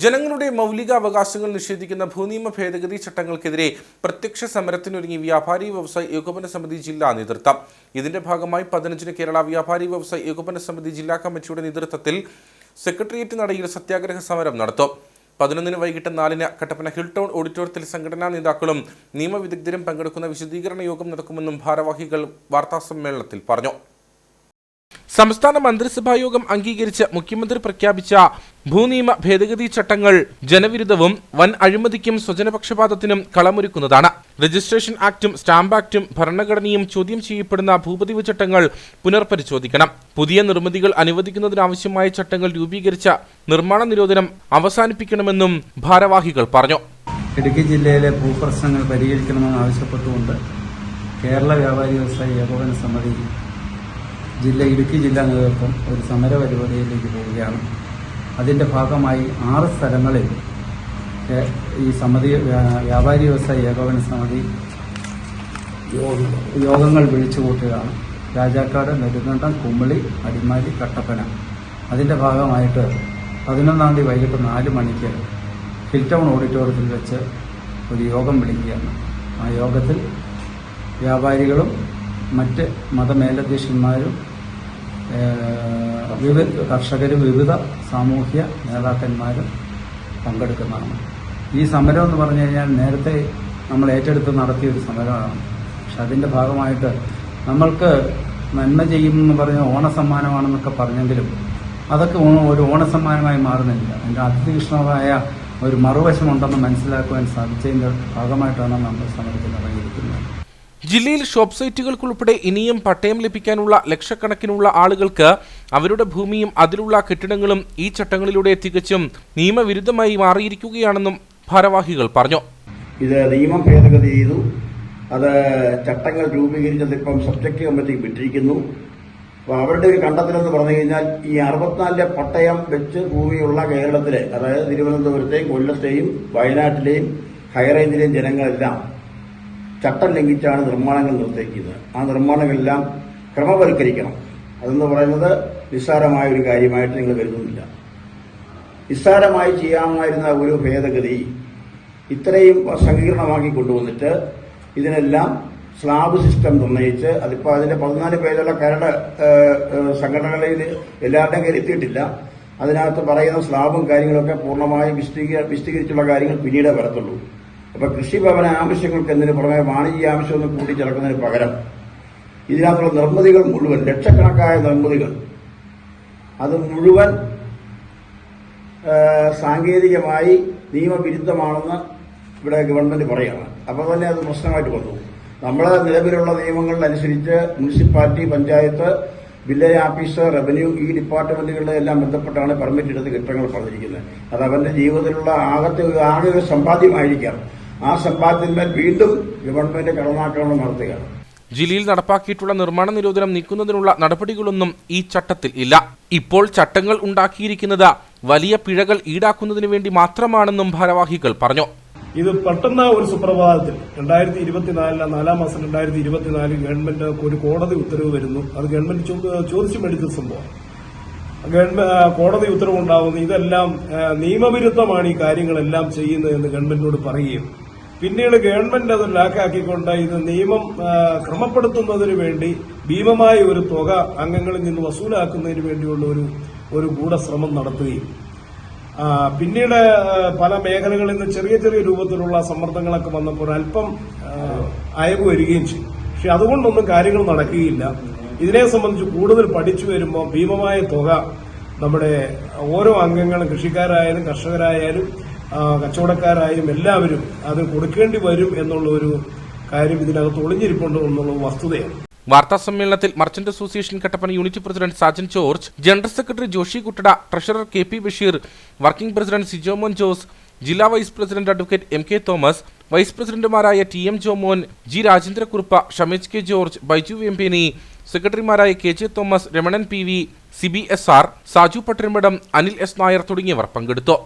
ജനങ്ങളുടെ മൗലിക അവകാശങ്ങൾ നിഷേധിക്കുന്ന ഭൂനിയമ ഭേദഗതി ചട്ടങ്ങൾക്കെതിരെ പ്രത്യക്ഷ സമരത്തിനൊരുങ്ങി വ്യാപാരി വ്യവസായ ഏകോപന സമിതി ജില്ലാ നേതൃത്വം. ഇതിന്റെ ഭാഗമായി പതിനഞ്ചിന് കേരള വ്യാപാരി വ്യവസായ ഏകോപന സമിതി ജില്ലാ കമ്മിറ്റിയുടെ നേതൃത്വത്തിൽ സെക്രട്ടേറിയറ്റ് നടയിൽ സത്യാഗ്രഹ സമരം നടത്തും. പതിനൊന്നിന് വൈകിട്ട് നാലിന് കട്ടപ്പന ഹിൽ ടൗൺ ഓഡിറ്റോറിയത്തിൽ സംഘടനാ നേതാക്കളും നിയമവിദഗ്ധരും പങ്കെടുക്കുന്ന വിശദീകരണ യോഗം നടക്കുമെന്നും ഭാരവാഹികൾ വാർത്താസമ്മേളനത്തിൽ പറഞ്ഞു. സംസ്ഥാന മന്ത്രിസഭാ യോഗം അംഗീകരിച്ച് മുഖ്യമന്ത്രി പ്രഖ്യാപിച്ച ഭൂനിയമ ഭേദഗതി ചട്ടങ്ങൾ ജനവിരുദ്ധവും വൻ അഴിമതിക്കും സ്വജനപക്ഷപാതത്തിനും കളമൊരുക്കുന്നതാണ്. രജിസ്ട്രേഷൻ ആക്ടും സ്റ്റാമ്പ് ആക്ടും ഭരണഘടനയും ചോദ്യം ചെയ്യപ്പെടുന്ന ഭൂപതിവ് ചട്ടങ്ങൾ പുനർപരിശോധിക്കണം. പുതിയ നിർമ്മിതികൾ അനുവദിക്കുന്നതിനാവശ്യമായ ചട്ടങ്ങൾ രൂപീകരിച്ച നിർമ്മാണ നിരോധനം അവസാനിപ്പിക്കണമെന്നും ഭാരവാഹികൾ പറഞ്ഞു. ഇടുക്കി ജില്ലയിലെ ഭൂപ്രശ്നങ്ങൾ പരിഹരിക്കണമെന്ന് ആവശ്യപ്പെട്ടുകൊണ്ട് കേരള വ്യാപാരി വ്യവസായ ഏകോപന സമിതി ജില്ല ഇടുക്കി ജില്ലാ നേതൃത്വം ഒരു സമര പരിപാടിയിലേക്ക് പോവുകയാണ്. അതിന്റെ ഭാഗമായി ആറ് സ്ഥലങ്ങളിൽ ഈ സമിതി വ്യാ- വ്യാപാരി വ്യവസായ ഏകോപന സമിതി യോഗങ്ങൾ വിളിച്ചു കൂട്ടുകയാണ്. രാജാക്കാട് നെടുങ്കണ്ടം കുമ്പളി അടിമാലി കട്ടപ്പന. അതിന്റെ ഭാഗമായിട്ട് പതിനൊന്നാം തീയതി വൈകിട്ട് നാല് മണിക്ക് ഹിൽടൗൺ ഓഡിറ്റോറിയത്തിൽ വെച്ച് ഒരു യോഗം വിളിക്കുകയാണ്. ആ യോഗത്തിൽ വ്യാപാരികളും മറ്റ് മതമേലധ്യക്ഷന്മാരും വിവിധ കർഷകരും വിവിധ സാമൂഹ്യ നേതാക്കന്മാരും പങ്കെടുക്കുന്നതാണ്. ഈ സമരം എന്ന് പറഞ്ഞു കഴിഞ്ഞാൽ നേരത്തെ നമ്മൾ ഏറ്റെടുത്ത് നടത്തിയൊരു സമരമാണ്. പക്ഷെ അതിന്റെ ഭാഗമായിട്ട് നമ്മൾക്ക് നന്മ ചെയ്യുമെന്ന് പറഞ്ഞ ഓണസമ്മാനമാണെന്നൊക്കെ പറഞ്ഞെങ്കിലും അതൊക്കെ ഒരു ഓണസമ്മാനമായി മാറുന്നില്ല. അതിന്റെ അതിതീക്ഷ്ണമായ ഒരു മറുവശമുണ്ടെന്ന് മനസ്സിലാക്കുവാൻ സാധിച്ചതിന്റെ ഭാഗമായിട്ടാണ് നമ്മൾ സമരത്തിൽ ഇറങ്ങിയിരിക്കുന്നത്. ജില്ലയിൽ ഷോപ്പ് സൈറ്റുകൾക്കുൾപ്പെടെ ഇനിയും പട്ടയം ലഭിക്കാനുള്ള ലക്ഷക്കണക്കിനുള്ള ആളുകൾക്ക് അവരുടെ ഭൂമിയും അതിലുള്ള കെട്ടിടങ്ങളും ഈ ചട്ടങ്ങളിലൂടെ തികച്ചും നിയമവിരുദ്ധമായി മാറിയിരിക്കുകയാണെന്നും ഭാരവാഹികൾ പറഞ്ഞു. ഇത് നിയമം ഭേദഗതി ചെയ്തു. അത് ചട്ടങ്ങൾ രൂപീകരിച്ചത് ഇപ്പം സബ്ജക്ട് കമ്മിറ്റി വിട്ടിരിക്കുന്നു. അപ്പോൾ അവരുടെ ഒരു കണ്ടെത്തലെന്ന് പറഞ്ഞു കഴിഞ്ഞാൽ ഈ അറുപത്തിനാലിലെ പട്ടയം വെച്ച് ഭൂമിയുള്ള കേരളത്തിലെ അതായത് തിരുവനന്തപുരത്തെയും കൊല്ലത്തെയും വയനാട്ടിലെയും ഹൈറേഞ്ചിലെയും ജനങ്ങളെല്ലാം ചട്ടം ലംഘിച്ചാണ് നിർമ്മാണങ്ങൾ നിർത്തിയിരിക്കുന്നത്. ആ നിർമ്മാണങ്ങളെല്ലാം ക്രമവൽക്കരിക്കണം. അതെന്ന് പറയുന്നത് നിസ്സാരമായ ഒരു കാര്യമായിട്ട് നിങ്ങൾ കരുതുന്നില്ല. നിസ്സാരമായി ചെയ്യാമായിരുന്ന ഒരു ഭേദഗതി ഇത്രയും സങ്കീർണമാക്കി കൊണ്ടുവന്നിട്ട് ഇതിനെല്ലാം സ്ലാബ് സിസ്റ്റം നിർണയിച്ച് അതിപ്പോൾ അതിന്റെ പതിനാല് പേരുള്ള കരട് സംഘടനകളിൽ എല്ലാവരുടെയും കയ്യിൽ എത്തിയിട്ടില്ല. അതിനകത്ത് പറയുന്ന സ്ലാബും കാര്യങ്ങളൊക്കെ പൂർണമായും വിശദീക വിശദീകരിച്ചുള്ള കാര്യങ്ങൾ പിന്നീടേ വരത്തുള്ളൂ. അപ്പൊ കൃഷിഭവന ആവശ്യങ്ങൾക്ക് എന്നതിന് പുറമെ വാണിജ്യ ആവശ്യമൊന്നും കൂട്ടിച്ചേർക്കുന്നതിന് പകരം ഇതിനകത്തുള്ള നിർമ്മിതികൾ മുഴുവൻ ലക്ഷക്കണക്കായ നിർമ്മിതികൾ അത് മുഴുവൻ സാങ്കേതികമായി നിയമവിരുദ്ധമാണെന്ന് ഇവിടെ ഗവൺമെന്റ് പറയുകയാണ്. അപ്പോൾ തന്നെ അത് പ്രശ്നമായിട്ട് വന്നു. നമ്മളെ നിലവിലുള്ള നിയമങ്ങളിലനുസരിച്ച് municipality panchayat village office revenue ഈ ഡിപ്പാർട്ട്മെന്റുകളുടെ എല്ലാം ബന്ധപ്പെട്ടാണ് പെർമിറ്റ് എടുത്ത് കെട്ടിടങ്ങൾ പറഞ്ഞിരിക്കുന്നത്. അത് അവന്റെ ജീവിതത്തിലുള്ള ആകത്തെ ആകെ സമ്പാദ്യമായിരിക്കാം. ആ സമ്പാദ്യത്തിന്മേൽ വീണ്ടും ഗവൺമെന്റ് കടന്നാക്രമണം നടത്തുകയാണ്. ജില്ലയിൽ നടപ്പാക്കിയിട്ടുള്ള നിർമ്മാണ നിരോധനം നീക്കുന്നതിനുള്ള നടപടികളൊന്നും ഈ ചട്ടത്തിൽ ഇല്ല. ഇപ്പോൾ ചട്ടങ്ങൾ ഉണ്ടാക്കിയിരിക്കുന്നത് വലിയ പിഴകൾ ഈടാക്കുന്നതിന് വേണ്ടി മാത്രമാണെന്നും ഭാരവാഹികൾ പറഞ്ഞു. ഇത് പെട്ടെന്ന് ഒരു സുപ്രഭാതത്തിൽ രണ്ടായിരത്തി ഇരുപത്തിനാലിലെ നാലാം മാസം രണ്ടായിരത്തി ഇരുപത്തിനാലിൽ ഗവൺമെന്റ് ഒരു കോടതി ഉത്തരവ് വരുന്നു. അത് ഗവൺമെന്റ് ചോദിച്ചു മേടിച്ച സംഭവം. ഗവൺമെന്റ് ഉത്തരവ് കോടതി ഉത്തരവുണ്ടാവുന്നു. ഇതെല്ലാം നിയമവിരുദ്ധമാണ് ഈ കാര്യങ്ങളെല്ലാം ചെയ്യുന്നതെന്ന് ഗവൺമെന്റിനോട് പറയുകയും പിന്നീട് ഗവൺമെന്റ് അത് ലാക്കാക്കിക്കൊണ്ട് ഇത് നിയമം ക്രമപ്പെടുത്തുന്നതിന് വേണ്ടി ഭീമമായ ഒരു തുക അംഗങ്ങളിൽ നിന്ന് വസൂലാക്കുന്നതിന് വേണ്ടിയുള്ള ഒരു ഒരു ഗൂഢശ്രമം നടത്തുകയും പിന്നീട് പല മേഖലകളിൽ നിന്ന് ചെറിയ ചെറിയ രൂപത്തിലുള്ള സമ്മർദ്ദങ്ങളൊക്കെ വന്നപ്പോൾ അല്പം അയവ് വരികയും ചെയ്തു. പക്ഷെ അതുകൊണ്ടൊന്നും കാര്യങ്ങൾ നടക്കുകയില്ല. ഇതിനെ സംബന്ധിച്ച് കൂടുതൽ പഠിച്ചു വരുമ്പോൾ ഭീമമായ തുക നമ്മുടെ ഓരോ അംഗങ്ങളും കൃഷിക്കാരായാലും കർഷകരായാലും ആ, കച്ചവടക്കാരായാലും എല്ലാവരും അത് കൊടുക്കേണ്ടി വരും എന്നുള്ള ഒരു കാര്യം ഇതിനകത്ത് ഒളിഞ്ഞിരിപ്പുണ്ട് എന്നുള്ള വസ്തുതയാണ്. വാർത്താ സമ്മേളനത്തിൽ merchant association Kattappana unit president Sajan George general secretary Joshi Kuttada treasurer K P Basheer working president Sijomon Jose ജില്ലാ vice president advocate M K Thomas vice പ്രസിഡന്റുമാരായ T M Jomon G Rajendrakurup Shamej K George Baiju Vempeni സെക്രട്ടറിമാരായ K J Thomas Ramanan P V Sibi S R Saju Pattirampadam Anil S Nair തുടങ്ങിയവർ പങ്കെടുത്തു.